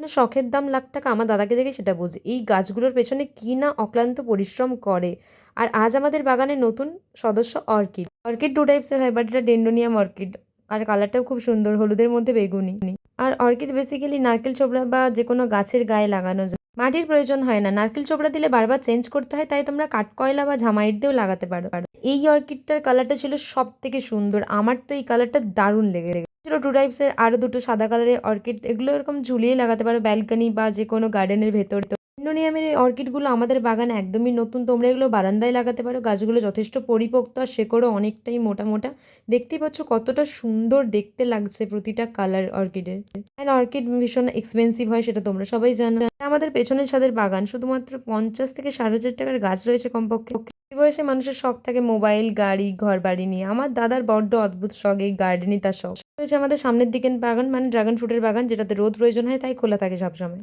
না শখের দাম লাখ টাকা, আমার দাদাকে দেখে সেটা বুঝি। এই গাছগুলোর পেছনে কী না অক্লান্ত পরিশ্রম করে। আর আজ আমাদের বাগানে নতুন সদস্য অর্কিড। অর্কিড টু টাইপসের হয়, বাট এটা ডেন্ডোনিয়াম অর্কিড। আর কালারটাও খুব সুন্দর, হলুদের মধ্যে বেগুনি। আর অর্কিড বেসিক্যালি নারকেল চোবড়া বা যে কোনো গাছের গায়ে লাগানো যায় মাটির প্রয়োজন হয় না। নারকেল চোবড়া দিলে বারবার চেঞ্জ করতে হয়, তাই তোমরা কাঠকয়লা বা ঝামাইট দিয়েও লাগাতে পারো। এই অর্কিডটার কালারটা ছিল সব থেকে সুন্দর। আমার তো এই কালারটা দারুণ লেগে ছিল টু টাইপসের আরও দুটো সাদা কালারের অর্কিড এগুলো এরকম ঝুলিয়ে লাগাতে পারো ব্যালকনি বা যে কোনো গার্ডেনের ভেতর। ইন্ডোনিয়ামের এই অর্কিডগুলো আমাদের বাগানে একদমই নতুন, তোমরা এগুলো বারান্দায় লাগাতে পারো। গাছগুলো যথেষ্ট পরিপক্ত আর শেকড়ও অনেকটাই মোটা মোটা। দেখতেই পাচ্ছ কতটা সুন্দর দেখতে লাগছে প্রতিটা কালার অর্কিডের অ্যান্ড অর্কিড ভীষণ এক্সপেন্সিভ হয়, সেটা তোমরা সবাই জানো। আমাদের পেছনের ছাদের বাগান, শুধুমাত্র পঞ্চাশ থেকে ষাট হাজার টাকার গাছ রয়েছে কমপক্ষে। এই বয়সে মানুষের শখ থাকে মোবাইল, গাড়ি ঘর বাড়ি নিয়ে। আমার দাদার বড্ড অদ্ভুত শখ, এই গার্ডেনই তার শখ। রয়েছে আমাদের সামনের দিকে বাগান মানে ড্রাগন ফ্রুটের বাগান, যেটাতে রোদ প্রয়োজন হয়, তাই খোলা থাকে সবসময়।